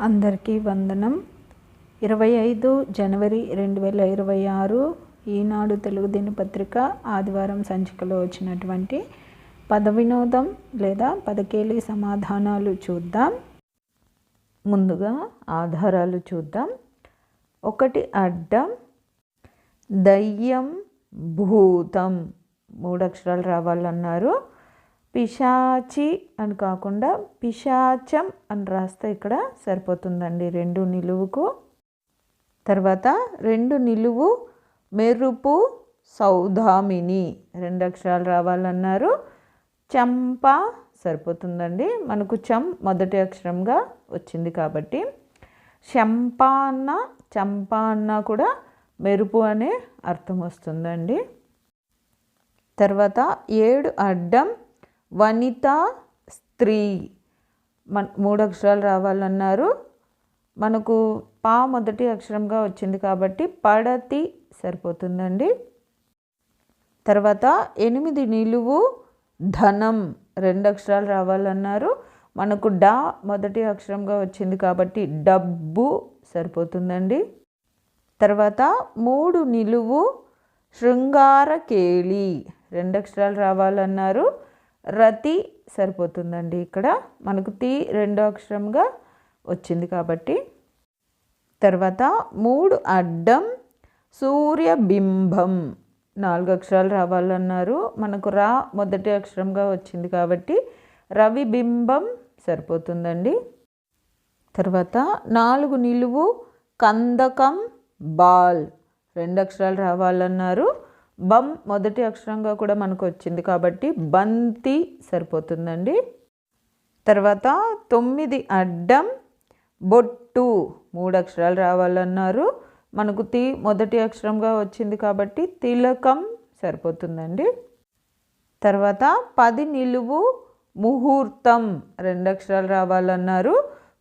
అందరికీ వందనం. ఇరవై ఐదు జనవరి రెండు వేల ఇరవై ఆరు ఈనాడు తెలుగు దినపత్రిక ఆదివారం సంచికలో వచ్చినటువంటి పద వినోదం లేదా పదకేలి సమాధానాలు చూద్దాం. ముందుగా ఆధారాలు చూద్దాం. ఒకటి అడ్డం దయ్యం భూతం. మూడు అక్షరాలు రావాలన్నారు. పిశాచి అని కాకుండా పిశాచం అని రాస్తే ఇక్కడ సరిపోతుందండి రెండు నిలువుకు. తర్వాత రెండు నిలువు మెరుపు సౌధామిని రెండు అక్షరాలు రావాలన్నారు. చంప సరిపోతుందండి. మనకు చం మొదటి అక్షరంగా వచ్చింది కాబట్టి. శంప అన్న చంప అన్న కూడా మెరుపు అనే అర్థం వస్తుందండి. తర్వాత ఏడు అడ్డం వనిత స్త్రీ. మన మూడు అక్షరాలు రావాలన్నారు. మనకు పా మొదటి అక్షరంగా వచ్చింది కాబట్టి పడతి సరిపోతుందండి. తర్వాత ఎనిమిది నిలువు ధనం రెండు అక్షరాలు రావాలన్నారు. మనకు డా మొదటి అక్షరంగా వచ్చింది కాబట్టి డబ్బు సరిపోతుందండి. తర్వాత మూడు నిలువు శృంగారకేళి రెండు అక్షరాలు రావాలన్నారు. రతి సరిపోతుందండి ఇక్కడ. మనకు తి రెండో అక్షరంగా వచ్చింది కాబట్టి. తర్వాత మూడు అడ్డం సూర్యబింబం. నాలుగు అక్షరాలు రావాలన్నారు. మనకు రా మొదటి అక్షరంగా వచ్చింది కాబట్టి రవి బింబం సరిపోతుందండి. తర్వాత నాలుగు నిలువు కందకం బాల్. రెండు అక్షరాలు రావాలన్నారు. బం మొదటి అక్షరంగా కూడా మనకు వచ్చింది కాబట్టి బంతి సరిపోతుందండి. తర్వాత తొమ్మిది అడ్డం బొట్టు మూడు అక్షరాలు రావాలన్నారు. మనకు తి మొదటి అక్షరంగా వచ్చింది కాబట్టి తిలకం సరిపోతుందండి. తర్వాత పది నిలువు ముహూర్తం రెండు అక్షరాలు రావాలన్నారు.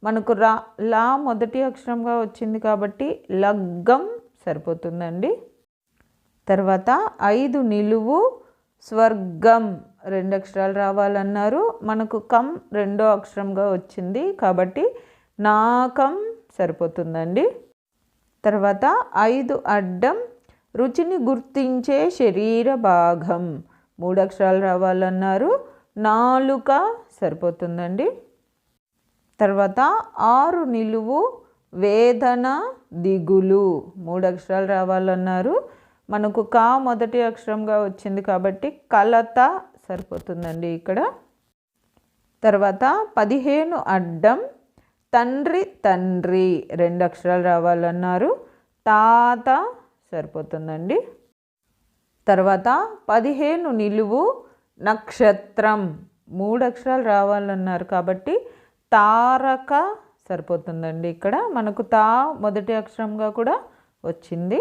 మనకు రా లా మొదటి అక్షరంగా వచ్చింది కాబట్టి లగ్గం సరిపోతుందండి. తర్వాత ఐదు నిలువు స్వర్గం రెండు అక్షరాలు రావాలన్నారు. మనకు కం రెండో అక్షరంగా వచ్చింది కాబట్టి నాకం సరిపోతుందండి. తర్వాత ఐదు అడ్డం రుచిని గుర్తించే శరీర భాగం మూడు అక్షరాలు రావాలన్నారు. నాలుక సరిపోతుందండి. తర్వాత ఆరు నిలువు వేదన దిగులు మూడు అక్షరాలు రావాలన్నారు. మనకు కా మొదటి అక్షరంగా వచ్చింది కాబట్టి కలత సరిపోతుందండి ఇక్కడ. తర్వాత పదిహేను అడ్డం తండ్రి తండ్రి రెండు అక్షరాలు రావాలన్నారు. తాత సరిపోతుందండి. తర్వాత పదిహేను నిలువు నక్షత్రం మూడు అక్షరాలు రావాలన్నారు కాబట్టి తారక సరిపోతుందండి ఇక్కడ. మనకు తా మొదటి అక్షరంగా కూడా వచ్చింది.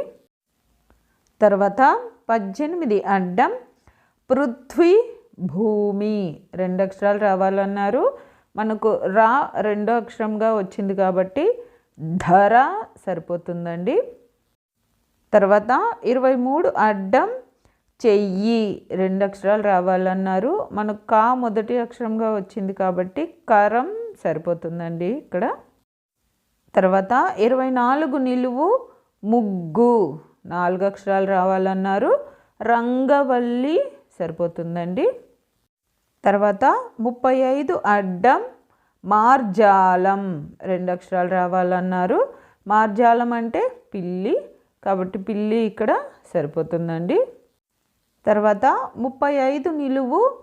తర్వాత పద్దెనిమిది అడ్డం పృథ్వీ భూమి రెండు అక్షరాలు రావాలన్నారు. మనకు రా రెండో అక్షరంగా వచ్చింది కాబట్టి ధర సరిపోతుందండి. తర్వాత ఇరవై మూడు అడ్డం చెయ్యి. రెండు అక్షరాలు రావాలన్నారు. మనకు కా మొదటి అక్షరంగా వచ్చింది కాబట్టి కరం సరిపోతుందండి ఇక్కడ. తర్వాత ఇరవై నాలుగు నిలువు ముగ్గు. నాలుగు అక్షరాలు రావాలన్నారు. రంగవల్లి సరిపోతుందండి. తర్వాత ముప్పై ఐదు అడ్డం మార్జాలం రెండు అక్షరాలు రావాలన్నారు. మార్జాలం అంటే పిల్లి కాబట్టి పిల్లి ఇక్కడ సరిపోతుందండి. తర్వాత ముప్పై ఐదు నిలువు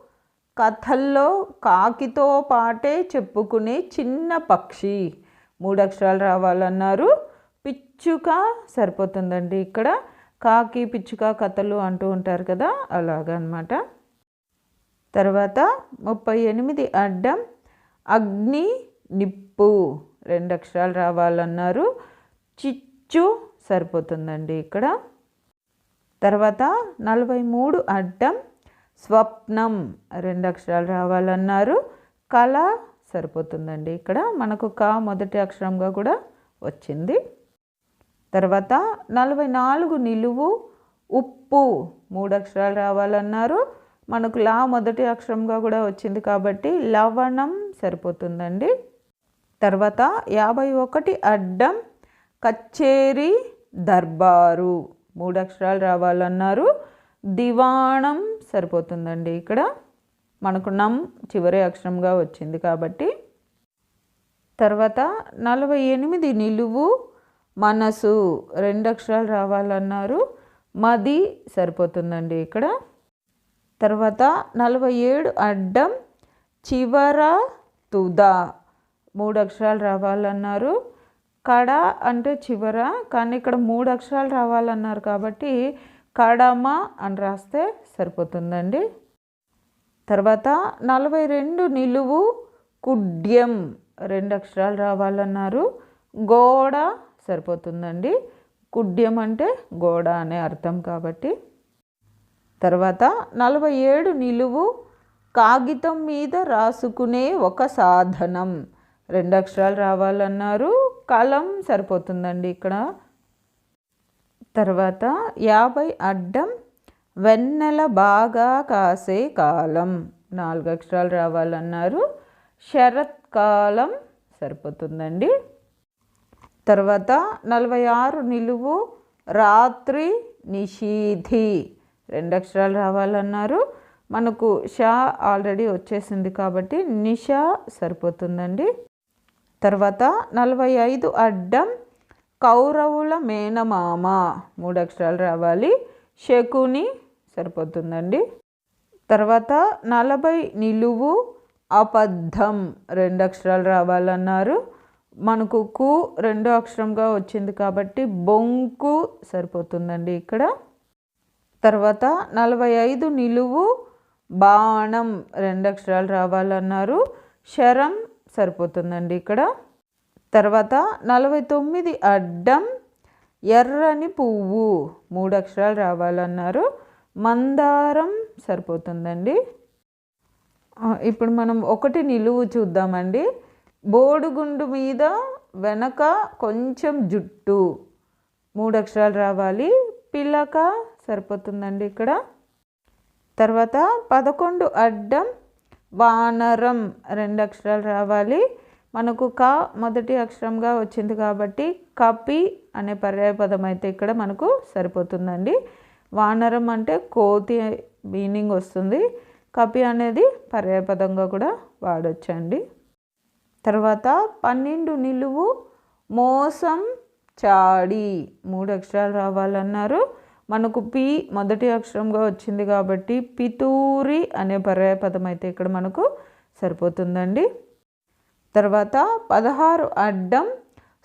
కథల్లో కాకితో పాటే చెప్పుకునే చిన్న పక్షి మూడు అక్షరాలు రావాలన్నారు. పిచ్చుక సరిపోతుందండి. ఇక్కడ కాకి పిచ్చుక కథలు అంటూ ఉంటారు కదా అలాగనమాట. తర్వాత ముప్పై ఎనిమిది అడ్డం అగ్ని నిప్పు రెండు అక్షరాలు రావాలన్నారు. చిచ్చు సరిపోతుందండి ఇక్కడ. తర్వాత నలభై మూడు అడ్డం స్వప్నం రెండు అక్షరాలు రావాలన్నారు. కళ సరిపోతుందండి ఇక్కడ. మనకు కా మొదటి అక్షరంగా కూడా వచ్చింది. తర్వాత నలభై నాలుగు నిలువు ఉప్పు మూడు అక్షరాలు రావాలన్నారు. మనకు లా మొదటి అక్షరంగా కూడా వచ్చింది కాబట్టి లవణం సరిపోతుందండి. తర్వాత యాభై ఒకటి అడ్డం కచ్చేరి దర్బారు మూడు అక్షరాలు రావాలన్నారు. దివాణం సరిపోతుందండి ఇక్కడ. మనకు నమ్ చివరి అక్షరంగా వచ్చింది కాబట్టి. తర్వాత నలభై ఎనిమిది నిలువు మనసు రెండు అక్షరాలు రావాలన్నారు. మది సరిపోతుందండి ఇక్కడ. తర్వాత నలభై ఏడు అడ్డం చివర తుద. మూడు అక్షరాలు రావాలన్నారు. కడ అంటే చివర కానీ ఇక్కడ మూడు అక్షరాలు రావాలన్నారు కాబట్టి కడమ అని రాస్తే సరిపోతుందండి. తర్వాత నలభై రెండు నిలువు కుడ్యం రెండు అక్షరాలు రావాలన్నారు. గోడ సరిపోతుందండి. కుడ్యం అంటే గోడ అనే అర్థం కాబట్టి. తర్వాత నలభై ఏడు నిలువు కాగితం మీద రాసుకునే ఒక సాధనం. రెండు అక్షరాలు రావాలన్నారు. కలం సరిపోతుందండి ఇక్కడ. తర్వాత యాభై అడ్డం వెన్నెల బాగా కాసే కాలం. నాలుగు అక్షరాలు రావాలన్నారు. శరత్కాలం సరిపోతుందండి. తర్వాత నలభై ఆరు నిలువు రాత్రి నిషీధి. రెండు అక్షరాలు రావాలన్నారు. మనకు షా ఆల్రెడీ వచ్చేసింది కాబట్టి నిషా సరిపోతుందండి. తర్వాత నలభై ఐదు అడ్డం కౌరవుల మేనమామ. మూడు అక్షరాలు రావాలి. శకుని సరిపోతుందండి. తర్వాత నలభై నిలువు అబద్ధం. రెండు అక్షరాలు రావాలన్నారు. మనకు కు రెండో అక్షరంగా వచ్చింది కాబట్టి బొంకు సరిపోతుందండి ఇక్కడ. తర్వాత నలభై ఐదు నిలువు బాణం రెండు అక్షరాలు రావాలన్నారు. శరం సరిపోతుందండి ఇక్కడ. తర్వాత నలభై తొమ్మిది అడ్డం ఎర్రని పువ్వు మూడు అక్షరాలు రావాలన్నారు. మందారం సరిపోతుందండి. ఇప్పుడు మనం ఒకటి నిలువు చూద్దామండి. బోడుగుండు మీద వెనక కొంచెం జుట్టు. మూడు అక్షరాలు రావాలి. పిల్లక సరిపోతుందండి ఇక్కడ. తర్వాత పదకొండు అడ్డం వానరం రెండు అక్షరాలు రావాలి. మనకు క మొదటి అక్షరంగా వచ్చింది కాబట్టి కపి అనే పర్యాయపదం అయితే ఇక్కడ మనకు సరిపోతుందండి. వానరం అంటే కోతి మీనింగ్ వస్తుంది. కపి అనేది పర్యాయపదంగా కూడా వాడొచ్చండి. తర్వాత పన్నెండు నిలువు మోసం చాడి. మూడు అక్షరాలు రావాలన్నారు. మనకు పి మొదటి అక్షరంగా వచ్చింది కాబట్టి పితూరి అనే పర్యాయపదం అయితే ఇక్కడ మనకు సరిపోతుందండి. తర్వాత పదహారు అడ్డం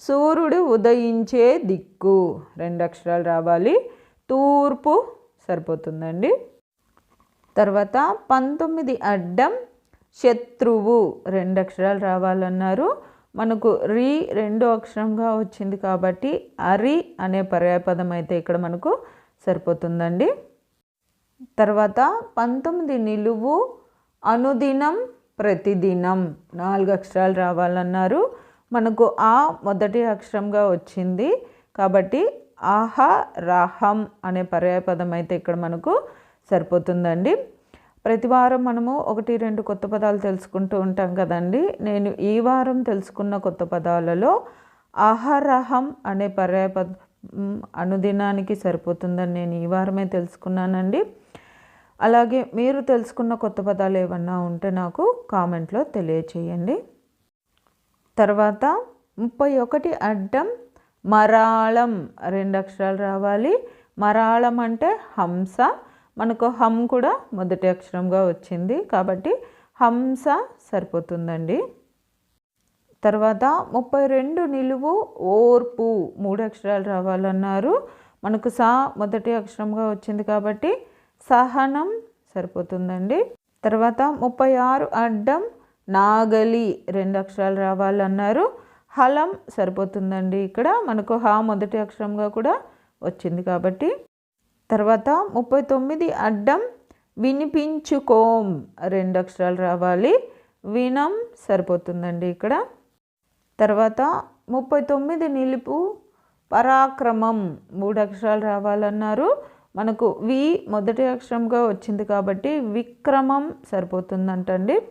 సూర్యుడు ఉదయించే దిక్కు. రెండు అక్షరాలు రావాలి. తూర్పు సరిపోతుందండి. తర్వాత పంతొమ్మిది అడ్డం శత్రువు. రెండు అక్షరాలు రావాలన్నారు. మనకు రి రెండో అక్షరంగా వచ్చింది కాబట్టి అరి అనే పర్యాయపదం అయితే ఇక్కడ మనకు సరిపోతుందండి. తర్వాత పంతొమ్మిది నిలువు అనుదినం ప్రతిదినం నాలుగు అక్షరాలు రావాలన్నారు. మనకు ఆ మొదటి అక్షరంగా వచ్చింది కాబట్టి ఆహ రాహం అనే పర్యాయపదం అయితే ఇక్కడ మనకు సరిపోతుందండి. ప్రతి వారం మనము ఒకటి రెండు కొత్త పదాలు తెలుసుకుంటూ ఉంటాం కదండి. నేను ఈ వారం తెలుసుకున్న కొత్త పదాలలో ఆహారహం అనే పర్యాయపద అనుదినానికి సరిపోతుందని నేను ఈ వారమే తెలుసుకున్నానండి. అలాగే మీరు తెలుసుకున్న కొత్త పదాలు ఏమన్నా ఉంటే నాకు కామెంట్లో తెలియచేయండి. తర్వాత ముప్పై ఒకటి అడ్డం మరాళం రెండు అక్షరాలు రావాలి. మరాళం అంటే హంస మనకు హమ్ కూడా మొదటి అక్షరంగా వచ్చింది. కాబట్టి హంస సరిపోతుందండి. తర్వాత ముప్పై రెండు నిలువు ఓర్పు మూడు అక్షరాలు రావాలన్నారు. మనకు సా మొదటి అక్షరంగా వచ్చింది కాబట్టి సహనం సరిపోతుందండి. తర్వాత ముప్పై ఆరు అడ్డం నాగలి రెండు అక్షరాలు రావాలన్నారు. హలం సరిపోతుందండి. ఇక్కడ మనకు హా మొదటి అక్షరంగా కూడా వచ్చింది కాబట్టి తర్వాత ముప్పై తొమ్మిది అడ్డం వినిపించుకోం. రెండు అక్షరాలు రావాలి. వినం సరిపోతుందండి ఇక్కడ. తర్వాత ముప్పై తొమ్మిది నిలుపు పరాక్రమం. మూడు అక్షరాలు రావాలన్నారు. మనకు వి మొదటి అక్షరంగా వచ్చింది కాబట్టి విక్రమం సరిపోతుందంటండి.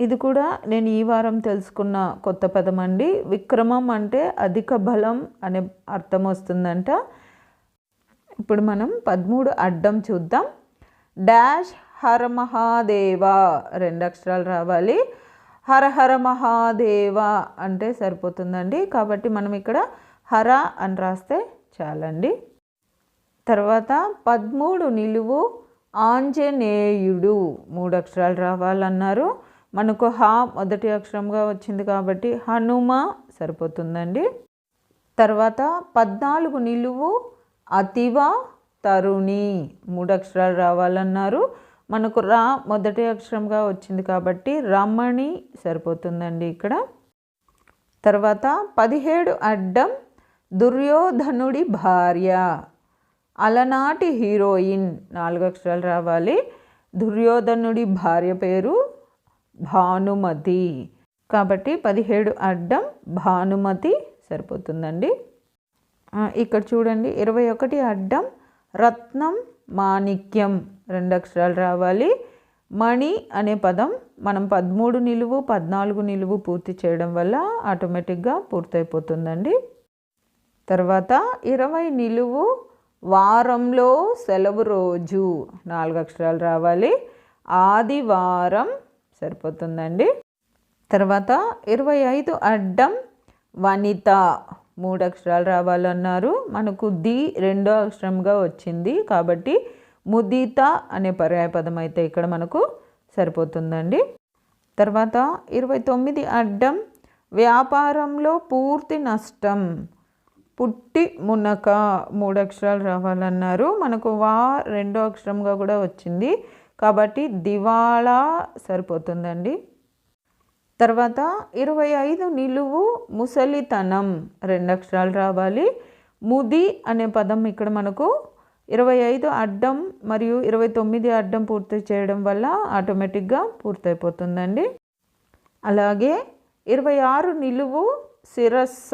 ఇది కూడా నేను ఈ వారం తెలుసుకున్న కొత్త పదం అండి. విక్రమం అంటే అధిక బలం అనే అర్థం వస్తుందంట. ఇప్పుడు మనం పదమూడు అడ్డం చూద్దాం. డాష్ హర మహాదేవ. రెండు అక్షరాలు రావాలి. హర హర మహాదేవ అంటే సరిపోతుందండి. కాబట్టి మనం ఇక్కడ హర అని రాస్తే చాలండి. తర్వాత పదమూడు నిలువు ఆంజనేయుడు. మూడు అక్షరాలు రావాలన్నారు. మనకు హా మొదటి అక్షరంగా వచ్చింది కాబట్టి హనుమ సరిపోతుందండి. తర్వాత పద్నాలుగు నిలువు అతివ తరుణి మూడు అక్షరాలు రావాలన్నారు. మనకు రా మొదటి అక్షరంగా వచ్చింది కాబట్టి రమణి సరిపోతుందండి ఇక్కడ. తర్వాత పదిహేడు అడ్డం దుర్యోధనుడి భార్య. అలనాటి హీరోయిన్ నాలుగు అక్షరాలు రావాలి. దుర్యోధనుడి భార్య పేరు భానుమతి. కాబట్టి పదిహేడు అడ్డం భానుమతి సరిపోతుందండి. ఇక్కడ చూడండి ఇరవై ఒకటి అడ్డం రత్నం మాణిక్యం. రెండు అక్షరాలు రావాలి. మణి అనే పదం మనం పదమూడు నిలువు పద్నాలుగు నిలువు పూర్తి చేయడం వల్ల ఆటోమేటిక్గా పూర్తయిపోతుందండి. తర్వాత ఇరవై నిలువు వారంలో సెలవు రోజు. నాలుగు అక్షరాలు రావాలి. ఆదివారం సరిపోతుందండి. తర్వాత ఇరవై ఐదు అడ్డం వనిత. మూడు అక్షరాలు రావాలన్నారు. మనకు ది రెండో అక్షరంగా వచ్చింది. కాబట్టి ముదిత అనే పర్యాయపదం అయితే ఇక్కడ మనకు సరిపోతుందండి. తర్వాత ఇరవై తొమ్మిది అడ్డం వ్యాపారంలో పూర్తి నష్టం పుట్టి మునక మూడు అక్షరాలు రావాలన్నారు. మనకు వా రెండో అక్షరంగా కూడా వచ్చింది. కాబట్టి దివాళా సరిపోతుందండి. తర్వాత ఇరవై ఐదు నిలువు ముసలితనం. రెండు అక్షరాలు రావాలి. ముది అనే పదం ఇక్కడ మనకు ఇరవై ఐదు అడ్డం మరియు ఇరవై తొమ్మిది అడ్డం పూర్తి చేయడం వల్ల ఆటోమేటిక్గా పూర్తయిపోతుందండి. అలాగే ఇరవై ఆరు నిలువు శిరస్స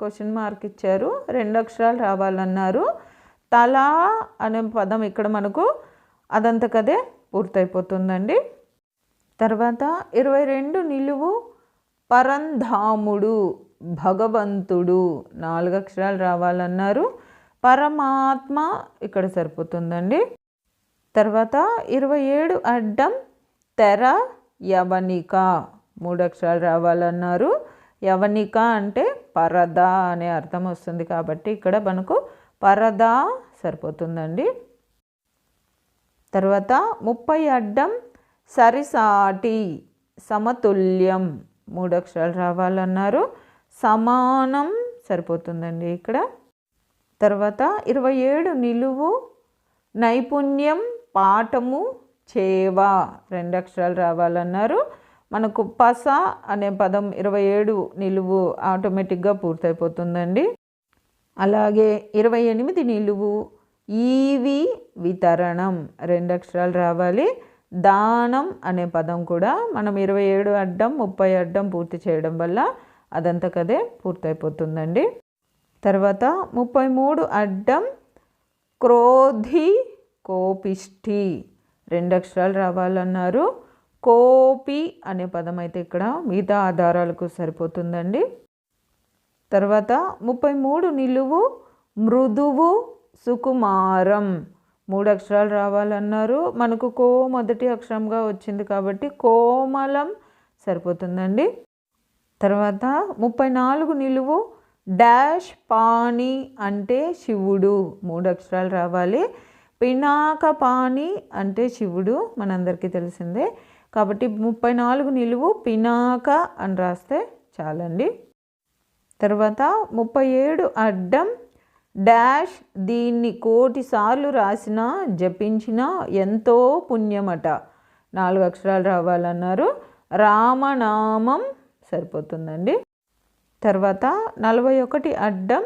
క్వశ్చన్ మార్క్ ఇచ్చారు. రెండు అక్షరాలు రావాలన్నారు. తల అనే పదం ఇక్కడ మనకు అదంతకదే పూర్తయిపోతుందండి. తర్వాత ఇరవై రెండు నిలువు పరంధాముడు భగవంతుడు. నాలుగు అక్షరాలు రావాలన్నారు. పరమాత్మ ఇక్కడ సరిపోతుందండి. తర్వాత ఇరవై ఏడు అడ్డం తెర యవనిక. మూడు అక్షరాలు రావాలన్నారు. యవనిక అంటే పరద అనే అర్థం వస్తుంది కాబట్టి ఇక్కడ మనకు పరదా సరిపోతుందండి. తర్వాత ముప్పై అడ్డం సరిసాటి సమతుల్యం. మూడు అక్షరాలు రావాలన్నారు. సమానం సరిపోతుందండి ఇక్కడ. తర్వాత ఇరవై ఏడు నిలువు నైపుణ్యం పాఠము చేవ. రెండు అక్షరాలు రావాలన్నారు. మనకు పస అనే పదం ఇరవై ఏడు నిలువు ఆటోమేటిక్గా పూర్తయిపోతుందండి. అలాగే ఇరవై ఎనిమిది నిలువు ఈవి వితరణం. రెండు అక్షరాలు రావాలి. దానం అనే పదం కూడా మనం ఇరవై ఏడు అడ్డం ముప్పై అడ్డం పూర్తి చేయడం వల్ల అదంతా కదే పూర్తయిపోతుందండి. తర్వాత ముప్పై మూడు అడ్డం క్రోధి కోపిష్టి రెండు అక్షరాలు రావాలన్నారు. కోపి అనే పదం అయితే ఇక్కడ మిగతా ఆధారాలకు సరిపోతుందండి. తర్వాత ముప్పై మూడు నిలువు మృదువు సుకుమారం. మూడు అక్షరాలు రావాలన్నారు. మనకు కో మొదటి అక్షరంగా వచ్చింది కాబట్టి కోమలం సరిపోతుందండి. తర్వాత ముప్పై నాలుగు నిలువు డాష్ పాణి అంటే శివుడు. మూడు అక్షరాలు రావాలి. పినాక పాణి అంటే శివుడు. మనందరికీ తెలిసిందే. కాబట్టి ముప్పై నాలుగు నిలువు పినాక అని రాస్తే చాలండి. తర్వాత ముప్పై ఏడు అడ్డం డాష్ దీన్ని కోటిసార్లు రాసినా జపించినా జపించిన ఎంతో పుణ్యమట. నాలుగు అక్షరాలు రావాలన్నారు. రామనామం సరిపోతుందండి. తర్వాత నలభై ఒకటి అడ్డం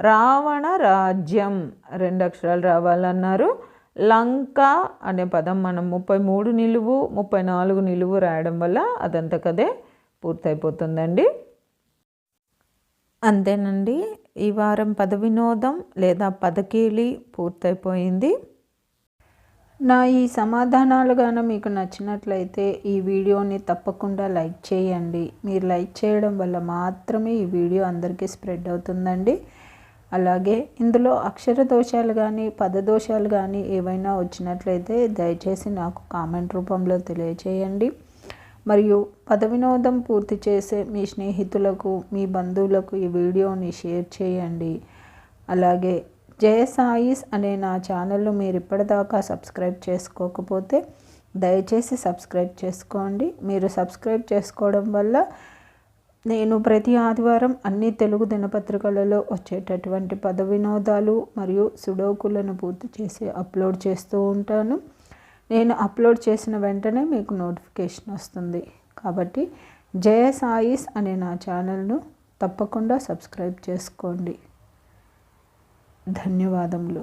రావణ రాజ్యం రెండు అక్షరాలు రావాలన్నారు. లంక అనే పదం మనం ముప్పై మూడు నిలువు ముప్పై నాలుగు నిలువు రాయడం వల్ల అదంతకదే పూర్తయిపోతుందండి. అంతేనండి. ఈ వారం పద వినోదం లేదా పదకీలి పూర్తయిపోయింది. నా ఈ సమాధానాలు గాన మీకు నచ్చినట్లయితే ఈ వీడియోని తప్పకుండా లైక్ చేయండి. మీరు లైక్ చేయడం వల్ల మాత్రమే ఈ వీడియో అందరికీ స్ప్రెడ్ అవుతుందండి. అలాగే ఇందులో అక్షర దోషాలు కానీ పదదోషాలు కానీ ఏవైనా వచ్చినట్లయితే దయచేసి నాకు కామెంట్ రూపంలో తెలియచేయండి. మరియు పద వినోదం పూర్తి చేసే మీ స్నేహితులకు మీ బంధువులకు ఈ వీడియోని షేర్ చేయండి. అలాగే జయ సాయిస్ అనే నా ఛానల్ను మీరు ఇప్పటిదాకా సబ్స్క్రైబ్ చేసుకోకపోతే దయచేసి సబ్స్క్రైబ్ చేసుకోండి. మీరు సబ్స్క్రైబ్ చేసుకోవడం వల్ల నేను ప్రతి ఆదివారం అన్ని తెలుగు దినపత్రికలలో వచ్చేటటువంటి పద వినోదాలు మరియు సుడోకులను పూర్తి చేసి అప్లోడ్ చేస్తూ ఉంటాను. నేను అప్లోడ్ చేసిన వెంటనే మీకు నోటిఫికేషన్ వస్తుంది. కాబట్టి జయసాయిస్ అనే నా ఛానల్ను తప్పకుండా సబ్స్క్రైబ్ చేసుకోండి. ధన్యవాదములు.